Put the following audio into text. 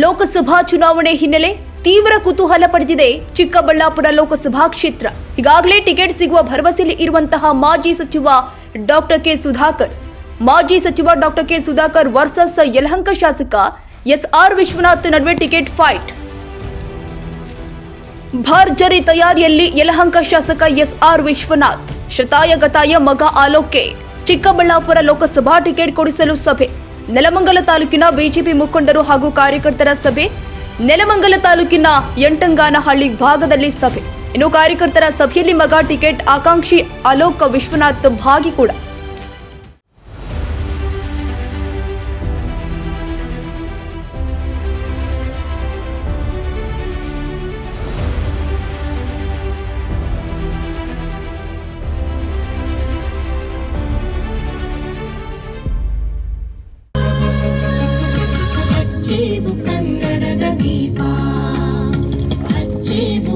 ಲೋಕಸಭಾ ಚುನಾವಣೆ ಹಿನ್ನೆಲೆ ತೀವ್ರ ಕುತೂಹಲ ಪಡೆದಿದೆ ಚಿಕ್ಕಬಳ್ಳಾಪುರ ಲೋಕಸಭಾ ಕ್ಷೇತ್ರ. ಈಗಾಗಲೇ ಟಿಕೆಟ್ ಸಿಗುವ ಭರವಸೆಯಲ್ಲಿ ಇರುವಂತಹ ಮಾಜಿ ಸಚಿವ ಡಾಕ್ಟರ್ ಕೆ ಸುಧಾಕರ್. ಮಾಜಿ ಸಚಿವ doctor K Sudhakar versus Yelahanka ಶಾಸಕ ಎಸ್ ಆರ್ ವಿಶ್ವನಾಥ್ ನಡುವೆ ಟಿಕೆಟ್ ಫೈಟ್. ಭರ್ಜರಿ ತಯಾರಿಯಲ್ಲಿ ಯಲಹಂಕ ಶಾಸಕ ಎಸ್ ಆರ್ ವಿಶ್ವನಾಥ್. ಶತಾಯಗತಾಯ ಮಗ ಆಲೋಕೆ. ಚಿಕ್ಕಬಳ್ಳಾಪುರ ಲೋಕಸಭಾ ಟಿಕೆಟ್ ಕೊಡಿಸಲು ಸಭೆ. ನೆಲಮಂಗಲ ತಾಲೂಕಿನ ಬಿಜೆಪಿ ಮುಖಂಡರು ಹಾಗೂ ಕಾರ್ಯಕರ್ತರ ಸಭೆ. ನೆಲಮಂಗಲ ತಾಲೂಕಿನ ಎಂಟಂಗಾನಹಳ್ಳಿ ಭಾಗದಲ್ಲಿ ಸಭೆ. ಇನ್ನು ಕಾರ್ಯಕರ್ತರ ಸಭೆಯಲ್ಲಿ ಮಗ ಟಿಕೆಟ್ ಆಕಾಂಕ್ಷಿ ಅಲೋಕ್ ವಿಶ್ವನಾಥ್ ಭಾಗಿ ಕೂಡ. ಅಚ್ಚೇವು ಕನ್ನಡದ ದೀಪ ಅಚ್ಚೇವು